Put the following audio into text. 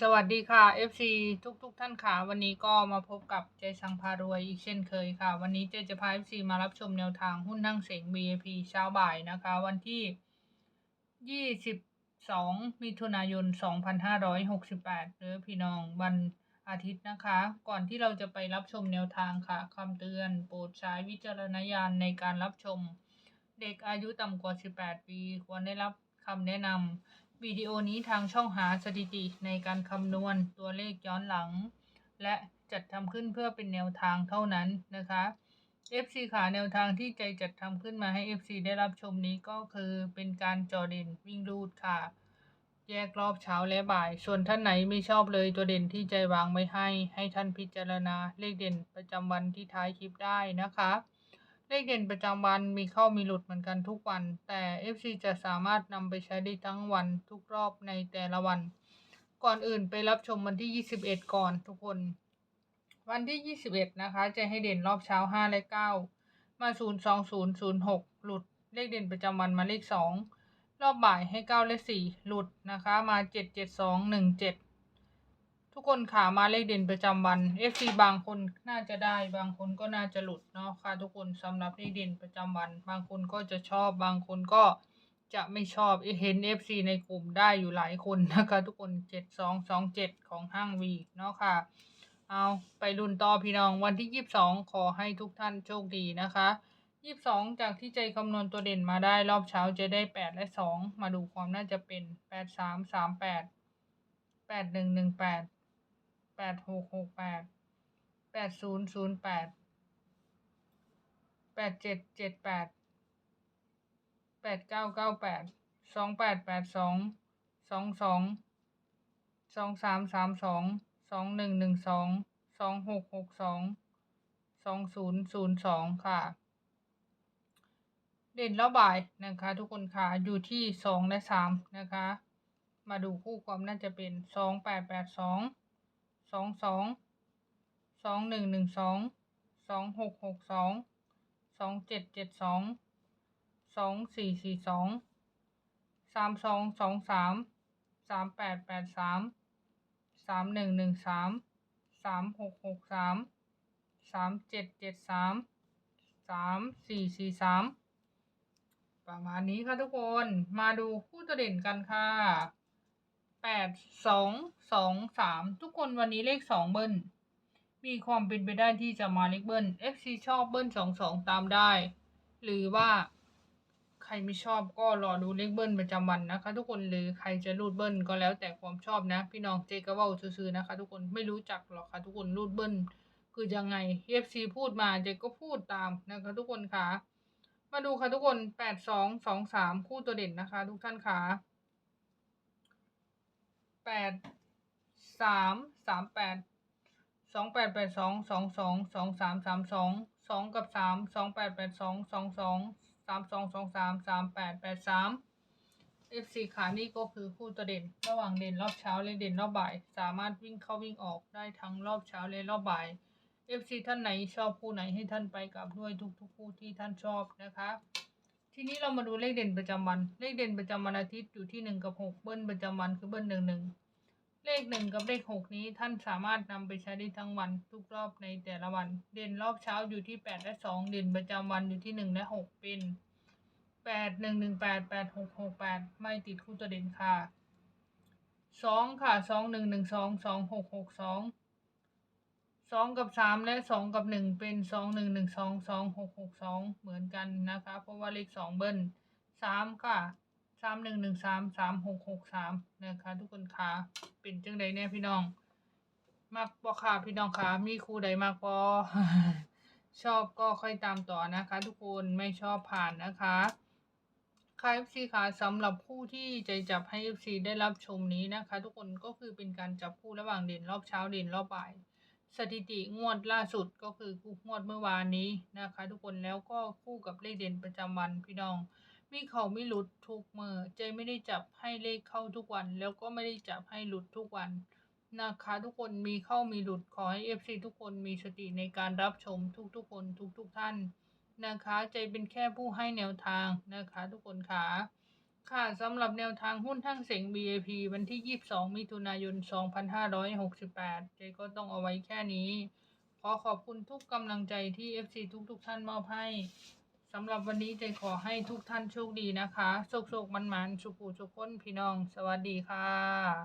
สวัสดีค่ะ FC ทุกทุกๆท่านค่ะ วันนี้ก็มาพบกับเจสังพารวยอีกเช่นเคยค่ะ วันนี้เจจะพา FC มารับชมแนวทางหุ้นนั่งเสง BAP เช้าบ่ายนะคะ วันที่ 22 มิถุนายน 2568 หรือพี่น้องวันอาทิตย์นะคะ ก่อนที่เราจะไปรับชมแนวทางค่ะคำเตือนโปรดใช้วิจารณญาณในการรับชม เด็กอายุต่ำกว่า 18 ปี ควรได้รับคำแนะนำ วิดีโอนี้ทางช่องหาสถิติในการคำนวณตัวเลขย้อนหลัง และจัดทำขึ้นเพื่อเป็นแนวทางเท่านั้นนะคะ FC ขาแนวทางที่ใจจัดทำขึ้นมาให้ FC ได้รับชมนี้ก็คือเป็นการจอเด่นวิ่งรูดค่ะ แยกรอบเช้าและบ่าย ส่วนท่านไหนไม่ชอบเลยตัวเด่นที่ใจวางไม่ให้ ให้ท่านพิจารณาเลขเด่นประจำวันที่ท้ายคลิปได้นะคะ เลขเด่นประจำวันมีเข้ามีหลุดเหมือนกันทุกวัน แต่ FC จะสามารถนำไปใช้ได้ทั้งวันทุกรอบในแต่ละวัน ก่อนอื่นไปรับชมวันที่ 21 ก่อนทุกคน วันที่ 21 นะคะ จะให้เด่นรอบเช้า 5 และ 9 มา 0 2 0 0 6 หลุด เลขเด่นประจำวันมาเลข 2 รอบบ่ายให้ 9 และ 4 หลุดนะคะ มา 7 7 2 1 7 ทุกคนขามาเลขเด่นประจำวัน FC บางคนน่าจะได้ บางคนก็น่าจะหลุดเนาะค่ะทุกคนสำหรับเลขเด่นประจำวัน บางคนก็จะชอบ บางคนก็จะไม่ชอบเห็น FC ในกลุ่มได้อยู่หลายคนนะคะ ทุกคน 7227 ของห้างวีเนาะค่ะ เอาไปรุ่นต่อพี่น้องวันที่ 22 ขอให้ทุกท่านโชคดีนะคะ 22 จากที่ใจคำนวณตัวเด่นมาได้รอบเช้าจะได้ 8 และ 2 มาดูความน่าจะเป็น แปดหกหกแปดแปดศูนย์ศูนย์แปดแปดเจ็ดเจ็ดแปดแปดเก้าเก้าแปดสองแปดแปดสองสองสองสองสามสามสองสองหนึ่งหนึ่งสองสองหกหกสองสองศูนย์ศูนย์สองค่ะ เด่นแล้วบ่ายนะคะ ทุกคนค่ะอยู่ที่สองและสามนะคะ มาดูคู่ความน่าจะเป็นสองแปดแปดสอง สองสองสองหนึ่งหนึ่งสองสองหกหกสองสองเจ็ดเจ็ดสองสองสี่สี่สองสามสองสองสามสามแปดแปดสามสามหนึ่งหนึ่งสามสามหกหกสามสามเจ็ดเจ็ดสามสามสี่สี่สามประมาณนี้ค่ะทุกคน มาดูคู่ตัวเด่นกันค่ะ แปดสองสองสามทุกคนวันนี้เลขสองเบิ้ลมีความเป็นไปได้ที่จะมาเลขเบิ้ล FC ชอบเบิ้ลสองสองตามได้ หรือว่าใครไม่ชอบก็รอดูเลขเบิ้ลประจำวันนะคะ ทุกคนหรือใครจะรูดเบิ้ลก็แล้วแต่ความชอบนะ พี่น้องเจก็เว่าซื่อนะคะ ทุกคนไม่รู้จักหรอกค่ะทุกคนรูดเบิ้ลคือยังไง FC พูดมาเจก็พูดตามนะคะ ทุกคนค่ะ มาดูค่ะทุกคนแปดสองสองสามคู่ตัวเด่นนะคะ ทุกท่านค่ะ แปดสามสามแปดสองแปดแปดสองสองสองสองสามสามสองสองกับสามสองแปดแปดสองสองสองสามสองสองสามสามแปดแปดสาม F4 ขานี่ก็คือคู่ตัวเด่น ระหว่างเด่นรอบเช้าและเด่นรอบบ่าย สามารถวิ่งเข้าวิ่งออกได้ทั้งรอบเช้าและรอบบ่าย FC ท่านไหนชอบคู่ไหนให้ท่านไปกับด้วยทุกๆคู่ที่ท่านชอบนะคะ ทีนี้เรามาดูเลขเด่นประจำวัน เลขเด่นประจำวันอาทิตย์อยู่ที่หนึ่งกับหกเบิ้ลประจำวันคือเบิ้ลหนึ่งหนึ่งเลขหนึ่งกับเลขหกนี้ท่านสามารถนำไปใช้ได้ทั้งวันทุกรอบในแต่ละวัน เด่นรอบเช้าอยู่ที่แปดและสองเด่นประจำวันอยู่ที่หนึ่งและหกเป็นแปดหนึ่งหนึ่งแปดแปดหกหกแปดไม่ติดคู่ตัวเด่นค่ะสองค่ะสองหนึ่งหนึ่งสองสองหกหกสอง สองกับสามและสองกับหนึ่งเป็นสองหนึ่งหนึ่งสองสองหกหกสองเหมือนกันนะคะ เพราะว่าเลขสองเบิ้ลสามค่ะสามหนึ่งหนึ่งสามสามหกหกสามนะคะ ทุกคนคะเป็นจังใดเนี่ยพี่น้องมักบอค่ะพี่น้องคะมีครูใดมากบอชอบก็ค่อยตามต่อนะคะ ทุกคนไม่ชอบผ่านนะคะค่ะ FC ค่ะสำหรับผู้ที่ใจจับให้ FC ได้รับชมนี้นะคะ ทุกคนก็คือเป็นการจับคู่ระหว่างเด่นรอบเช้าเด่นรอบบ่าย สถิติงวดล่าสุดก็คือคู่งวดเมื่อวานนี้นะคะ ทุกคนแล้วก็คู่กับเลขเด่นประจำวันพี่น้อง มีเขาไม่หลุดทุกเมื่อใจไม่ได้จับให้เลขเข้าทุกวัน แล้วก็ไม่ได้จับให้หลุดทุกวันนะคะ ทุกคนมีเข้ามีหลุดขอให้ FC ทุกคนมีสติในการรับชมทุกๆคนทุกๆท่านนะคะ ใจเป็นแค่ผู้ให้แนวทางนะคะ ทุกคนค่ะ ค่ะสำหรับแนวทางหุ้นทั้งเสง BAP วันที่ 22 มิถุนายน 2568 เจก็ต้องเอาไว้แค่นี้ ขอขอบคุณทุกกำลังใจที่ FC ทุกๆท่านมอบให้สำหรับวันนี้เจขอให้ทุกท่านโชคดีนะคะ โชคๆมันๆสุขุสุขคนพี่น้อง สวัสดีค่ะ